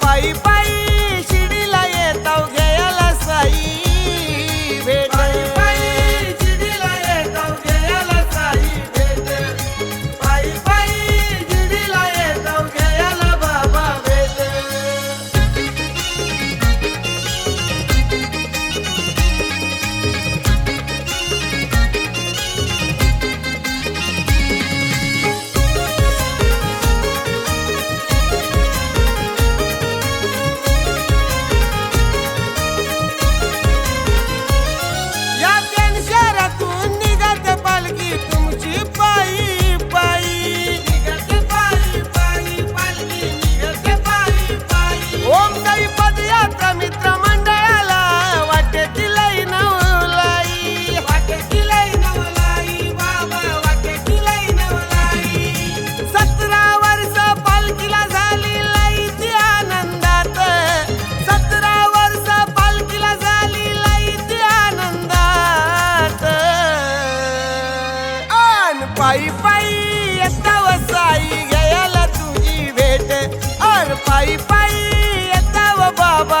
পাই পাই पाई पाई येता वसाई घ्यायला तुझी भेट. और पाई पाई येता बाबा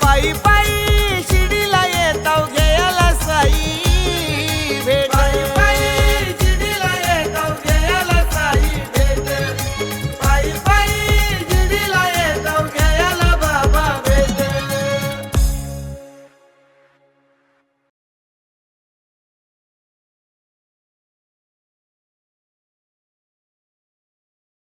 bye bye.